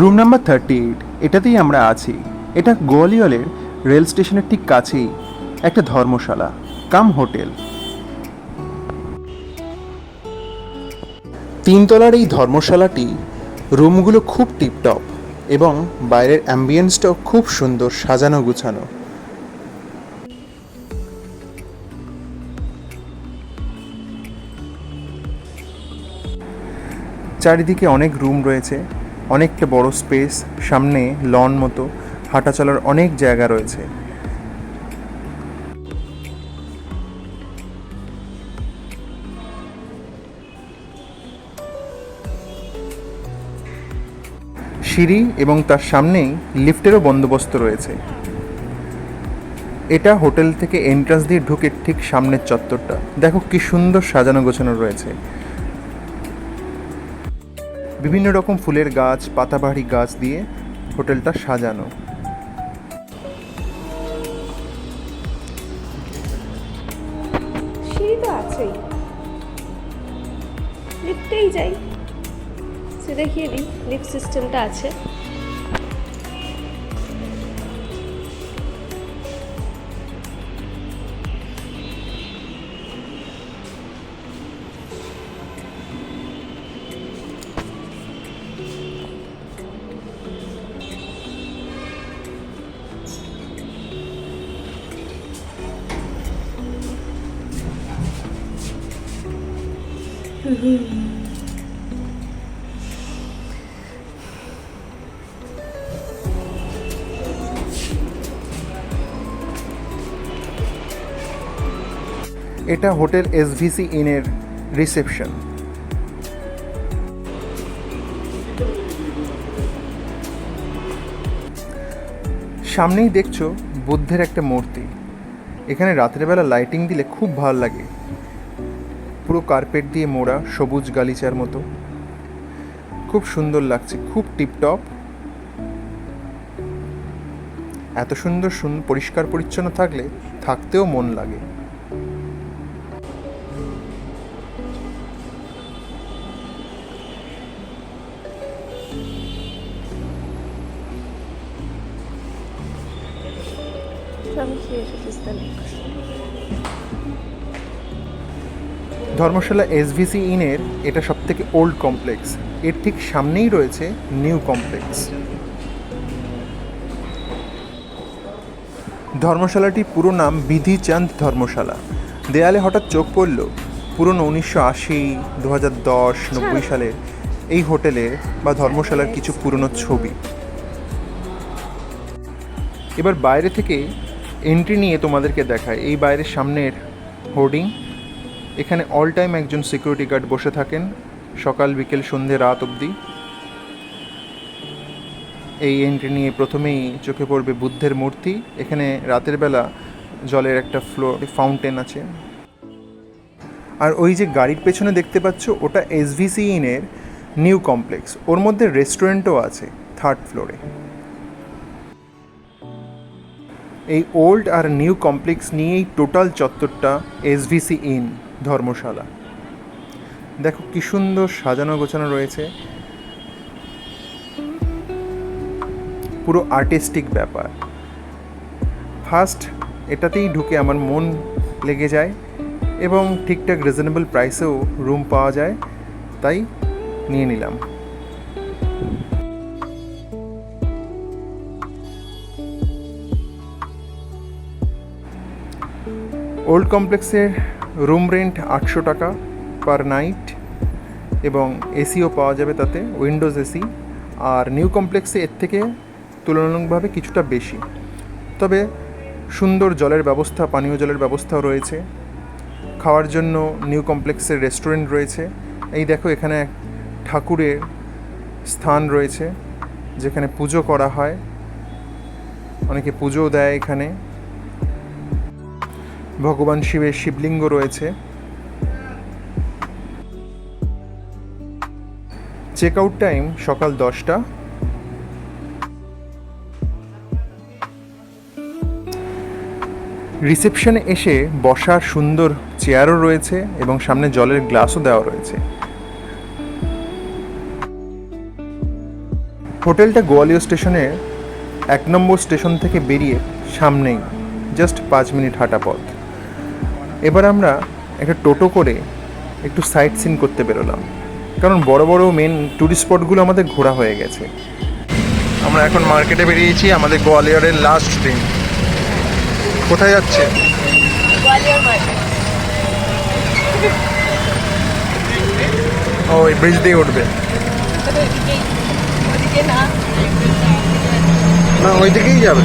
Room number thirty eight এটাতেই আমরা আছি। এটা গোয়ালিয়রের রেল স্টেশনের ঠিক কাছেই একটা ধর্মশালা, কাম হোটেল। তিনতলার এই ধর্মশালাটি রুমগুলো খুব টিপটপ এবং বাইরের অ্যাম্বিয়েন্সটাও খুব সুন্দর সাজানো গুছানো। চারিদিকে অনেক রুম রয়েছে। অনেকটা বড় স্পেস, সামনে লন মতো, হাঁটা চলার অনেক জায়গা রয়েছে। সিঁড়ি এবং তার সামনেই লিফটেরও বন্দোবস্ত রয়েছে। এটা হোটেল থেকে এন্ট্রান্স দিয়ে ঢুকে ঠিক সামনের চত্বরটা। দেখো কি সুন্দর সাজানো গোছানো রয়েছে। বিভিন্ন রকম ফুলের গাছ, পাতাবাহারি গাছ দিয়ে হোটেলটা সাজানো। তো আছেই। লিফটেই যাই। সে দেখিয়ে দিই, লিফট সিস্টেমটা আছে। এটা হোটেল এসভিসি ইনের রিসেপশন। সামনেই দেখছ বুদ্ধের একটা মূর্তি। এখানে রাতের বেলা লাইটিং দিলে খুব ভালো লাগে। পুরো কার্পেট দিয়ে মোড়া সবুজ গালিচার মতো। খুব সুন্দর লাগছে, খুব টিপটপ এত সুন্দর সুন পরিষ্কার পরিচ্ছন্ন থাকলে থাকতেও মন লাগে। ধর্মশালা এসভিসি ইনের এটা সব থেকে ওল্ড কমপ্লেক্স এর ঠিক সামনেই রয়েছে নিউ কমপ্লেক্স ধর্মশালাটির পুরো নাম বিধিচাঁদ ধর্মশালা। দেয়ালে হঠাৎ চোখ পড়ল পুরনো উনিশশো আশি দু হাজার দশ নব্বই সালের এই হোটেলে বা ধর্মশালার কিছু পুরনো ছবি। এবার বাইরে থেকে এন্ট্রি নিয়ে তোমাদেরকে দেখায়। এই বাইরের সামনের হোর্ডিং এখানে অল টাইম একজন সিকিউরিটি গার্ড বসে থাকেন, সকাল, বিকেল, সন্ধে, রাত অবধি। এই এন্ট্রি নিয়ে প্রথমেই চোখে পড়বে বুদ্ধের মূর্তি। এখানে রাতের বেলা জলের একটা ফ্লোর ফাউন্টেন আছে। আর ওই যে গাড়ির পেছনে দেখতে পাচ্ছ, ওটা এসভিসি ইনের নিউ কমপ্লেক্স ওর মধ্যে রেস্টুরেন্টও আছে থার্ড ফ্লোরে এই ওল্ড আর নিউ কমপ্লেক্স নিয়েই টোটাল চত্বরটা এসভিসি ইন, ধর্মশালা। দেখো কি সুন্দর সাজানো গোছানো রয়েছে। পুরো আর্টিস্টিক ব্যাপার। ফার্স্ট এটাতেই ঢুকে আমার মন লেগে যায় এবং ঠিকঠাক রিজনেবল প্রাইসেও রুম পাওয়া যায়, তাই নিয়ে নিলাম। ওল্ড কমপ্লেক্সের রুম রেন্ট আটশো টাকা পার নাইট এবং এসিও পাওয়া যাবে তাতে, উইন্ডোজ এসি। আর নিউ কমপ্লেক্সে এর থেকে তুলনামূলকভাবে কিছুটা বেশি। তবে সুন্দর জলের ব্যবস্থা, পানীয় জলের ব্যবস্থাও রয়েছে। খাওয়ার জন্য নিউ কমপ্লেক্সের রেস্টুরেন্ট রয়েছে। এই দেখো এখানে এক ঠাকুরের স্থান রয়েছে, যেখানে পুজো করা হয়। অনেকে পুজোও দেয় এখানে। ভগবান শিবের শিবলিঙ্গ রয়েছে। চেক আউট টাইম সকাল দশটা। রিসেপশনে এসে বসার সুন্দর চেয়ারও রয়েছে এবং সামনে জলের গ্লাসও দেওয়া রয়েছে। হোটেলটা গোয়ালিয়র স্টেশনের এক নম্বর স্টেশন থেকে বেরিয়ে সামনেই জাস্ট পাঁচ মিনিট হাঁটা পথ। এবার আমরা একটা টোটো করে একটু সাইট সিন করতে বেরোলাম। কারণ বড় বড় মেন ট্যুরিস্ট স্পটগুলো আমাদের ঘোরা হয়ে গেছে। আমরা এখন মার্কেটে বেরিয়েছি আমাদের গোয়ালিয়রের লাস্ট ট্রেন কোথায় যাচ্ছে? ও ওই ব্রিজ দিয়ে উঠবে। না। না ওই দিকেই যাবে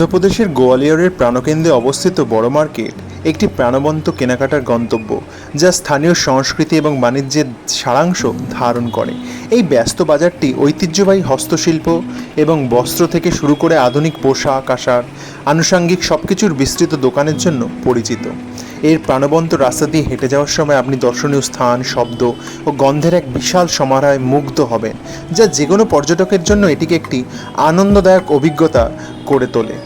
মধ্যপ্রদেশের গোয়ালিয়রের প্রাণকেন্দ্রে অবস্থিত বড় মার্কেট একটি প্রাণবন্ত কেনাকাটার গন্তব্য, যা স্থানীয় সংস্কৃতি এবং বাণিজ্যের সারাংশ ধারণ করে। এই ব্যস্ত বাজারটি ঐতিহ্যবাহী হস্তশিল্প এবং বস্ত্র থেকে শুরু করে আধুনিক পোশাক আশাক আনুষাঙ্গিক সব কিছুর বিস্তৃত দোকানের জন্য পরিচিত। এর প্রাণবন্ত রাস্তা দিয়ে হেঁটে যাওয়ার সময় আপনি দর্শনীয় স্থান, শব্দ ও গন্ধের এক বিশাল সমারোহে মুগ্ধ হবেন, যা যে কোনো পর্যটকের জন্য এটিকে একটি আনন্দদায়ক অভিজ্ঞতা করে তোলে।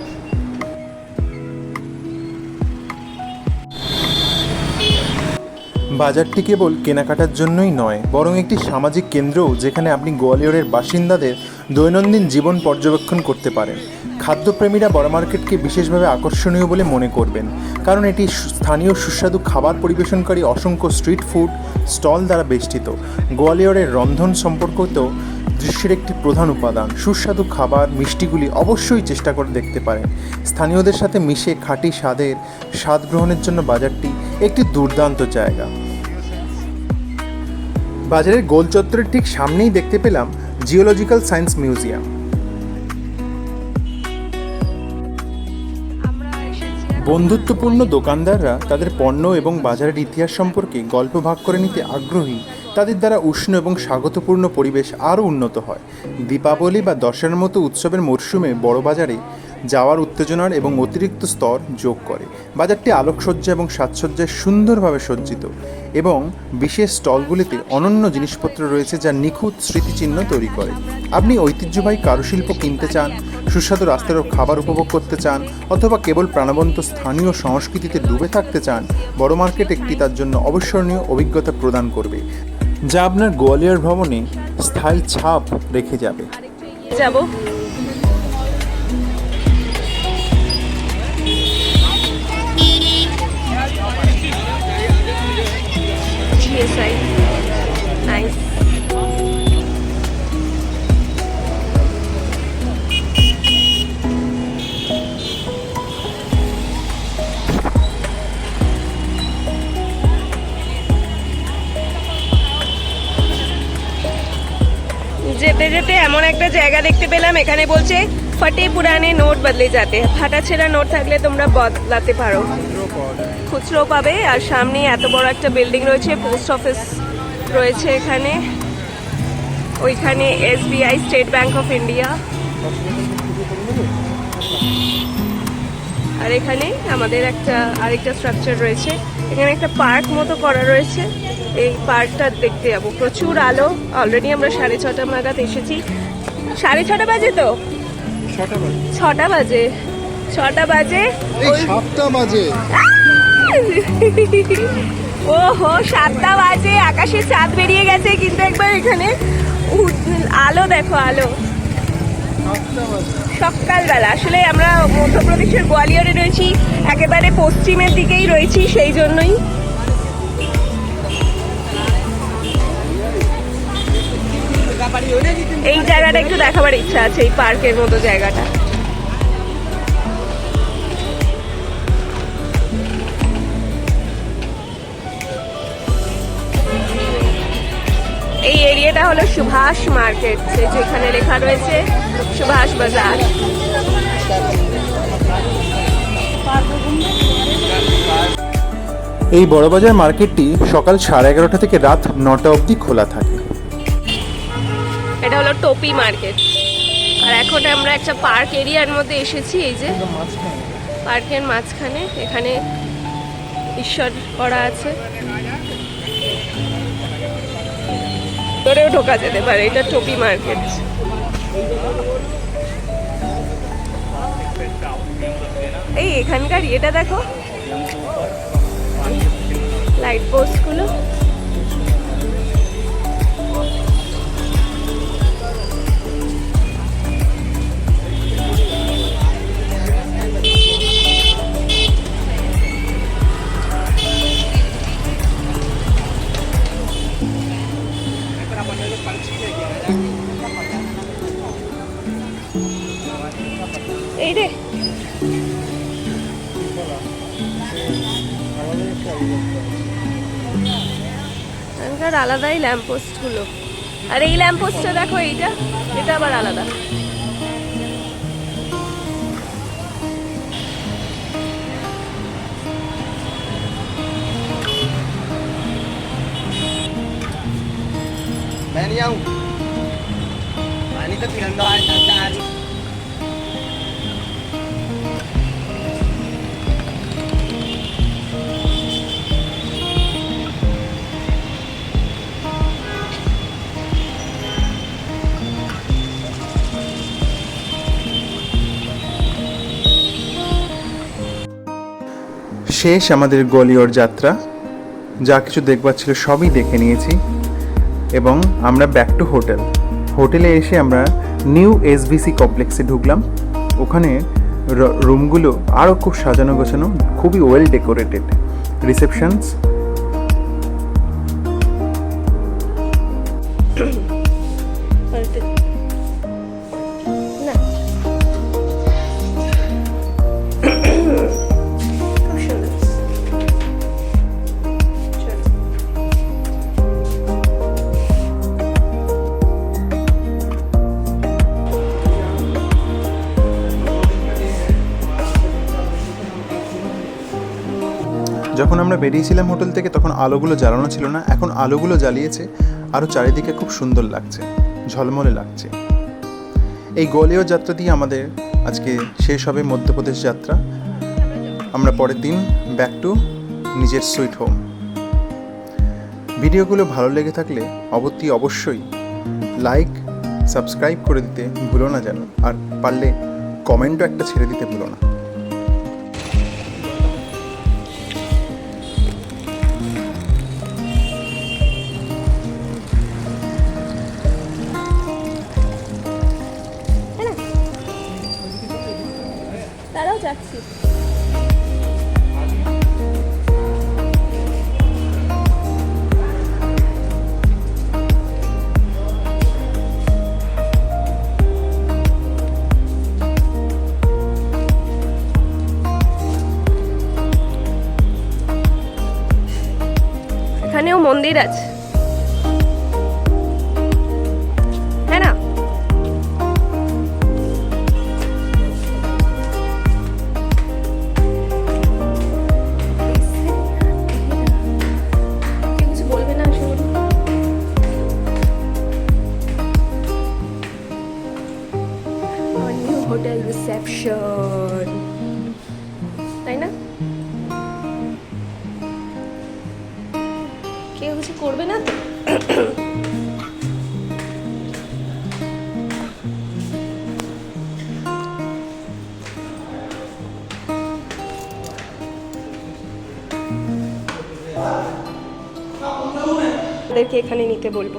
বাজারটি কেবল কেনাকাটার জন্যই নয়, বরং একটি সামাজিক কেন্দ্রও যেখানে আপনি গোয়ালিয়রের বাসিন্দাদের দৈনন্দিন জীবন পর্যবেক্ষণ করতে পারেন। খাদ্যপ্রেমীরা বড় মার্কেটকে বিশেষভাবে আকর্ষণীয় বলে মনে করবেন, কারণ এটি স্থানীয় সুস্বাদু খাবার পরিবেশনকারী অসংখ্য স্ট্রিট ফুড স্টল দ্বারা বেষ্টিত। গোয়ালিয়রের রন্ধন সম্পর্কিত দৃশ্যের একটি প্রধান উপাদান। সুস্বাদু খাবার, মিষ্টিগুলি অবশ্যই চেষ্টা করে দেখতে পারেন। স্থানীয়দের সাথে মিশে খাঁটি স্বাদের স্বাদ গ্রহণের জন্য বাজারটি একটি দুর্দান্ত জায়গা। বাজারের গোল চত্বরের ঠিক সামনেই দেখতে পেলাম জিওলজিক্যাল সায়েন্স মিউজিয়াম। বন্ধুত্বপূর্ণ দোকানদাররা তাদের পণ্য এবং বাজারের ইতিহাস সম্পর্কে গল্প ভাগ করে নিতে আগ্রহী, তাদের দ্বারা উষ্ণ এবং স্বাগতপূর্ণ পরিবেশ আরও উন্নত হয়। দীপাবলি বা দশের মতো উৎসবের মরশুমে বড় বাজারে যাওয়ার উত্তেজনার এবং অতিরিক্ত স্তর যোগ করে। বাজারটি আলোকসজ্জা এবং সাজসজ্জায় সুন্দরভাবে সজ্জিত এবং বিশেষ স্টলগুলিতে অনন্য জিনিসপত্র রয়েছে যা নিখুঁত স্মৃতিচিহ্ন তৈরি করে। আপনি ঐতিহ্যবাহী কারুশিল্প কিনতে চান, সুস্বাদু রাস্তার খাবার উপভোগ করতে চান, অথবা কেবল প্রাণবন্ত স্থানীয় সংস্কৃতিতে ডুবে থাকতে চান, বড় মার্কেট একটি তার জন্য অবিস্মরণীয় অভিজ্ঞতা প্রদান করবে, যা আপনার গোয়ালিয়র ভ্রমণে স্থায়ী ছাপ রেখে যাবে। যাব। isso aí. যেতে যেতে এমন একটা জায়গা দেখতে পেলাম, এখানে বলছে ফটে পুরানে নোট বদলে যাতে ফাটা ছেঁড়া নোট থাকলে তোমরা বদলাতে পারো। খুচরো পাবে, আর সামনে এত বড় একটা বিল্ডিং রয়েছে, পোস্ট অফিস রয়েছে এখানে। ওইখানে SBI State Bank of India. আর এখানে আমাদের একটা আরেকটা স্ট্রাকচার রয়েছে। এখানে একটা পার্ক মতো করা রয়েছে। এই পার্কটা দেখতে যাব। প্রচুর আলো। অলরেডি আমরা সাড়ে ছটা নাগাদ এসেছি। সাড়ে ছটা বাজে তো? ছটা বাজে। ছটা বাজে। সাতটা বাজে। ও হো সাতটা বাজে। আকাশে চাঁদ বেরিয়ে গেছে কিন্তু একবার এখানে আলো দেখো আলো। সকালবেলা। আসলে আমরা মধ্যপ্রদেশের গোয়ালিয়রে রয়েছি একেবারে পশ্চিমের দিকেই রয়েছি সেই জন্যই এই জায়গাটা একটু দেখাবার ইচ্ছা আছে এই পার্কের মতো জায়গাটা। এই এরিয়াটা হলো সুভাষ মার্কেট যেখানে লেখা রয়েছে সুভাষ বাজার। এই বড়বাজার মার্কেটটি সকাল সাড়ে এগারোটা থেকে রাত নটা অবধি খোলা থাকে। এটা হলো টোপি মার্কেট। আর এখন আমরা একটা পার্ক এরিয়ার মধ্যে এসেছি এই যে। পার্কের মাঝখানে এখানে ঈশ্বর করা আছে। ধরেও ঢোকা যেতে পারে এটা টোপি মার্কেট। এই এখানকার ইয়েটা দেখো। লাইট পোস্ট এই রে এখানকার আলাদাই ল্যাম্পপোস্ট গুলো আর এই ল্যাম্পপোস্টটা দেখো এইটা এটা আবার আলাদা मैं नहीं आऊँ पानी तो तिरंगा आ শেষ আমাদের গলিওর যাত্রা। যা কিছু দেখবার ছিল সবই দেখে নিয়েছি। এবং আমরা ব্যাক টু হোটেল হোটেলে এসে আমরা নিউ এসবিসি কমপ্লেক্সে ঢুকলাম। ওখানে রুমগুলো আরও খুব সাজানো গোছানো, খুবই ওয়েল ডেকোরেটেড রিসেপশনস আমরা বেরিয়েছিলাম হোটেল থেকে, তখন আলোগুলো জ্বালানো ছিল না। এখন আলোগুলো জ্বালিয়েছে আরও চারিদিকে খুব সুন্দর লাগছে, ঝলমলে লাগছে। এই গোয়ালিয়র যাত্রা দিয়ে আমাদের আজকে শেষ হবে মধ্যপ্রদেশ যাত্রা। আমরা পরের দিন ব্যাক টু নিজের সুইট হোম ভিডিওগুলো ভালো লেগে থাকলে অবশ্যই অবশ্যই লাইক সাবস্ক্রাইব করে দিতে ভুলো না যেন। আর পারলে কমেন্টও একটা ছেড়ে দিতে ভুলো না। মন্দির আছে। হ্যাঁ না? hotel reception. তাই না? এখানে নিতে বলব।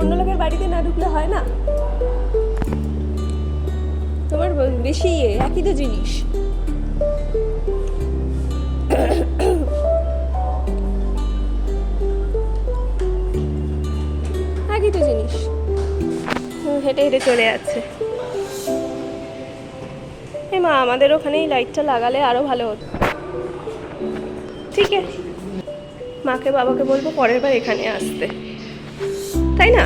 অন্য লোকের বাড়িতে না ঢুকলে হয় না? তোমার বেশি ইয়ে একই তো জিনিস। একই তো জিনিস। হেঁটে হেঁটে চলে যাচ্ছে। এই মা, আমাদের ওখানে এই লাইটটা লাগালে আরও ভালো হতো। ঠিক আছে। মাকে, বাবাকে বলব পরের বার এখানে আসতে। তাই না?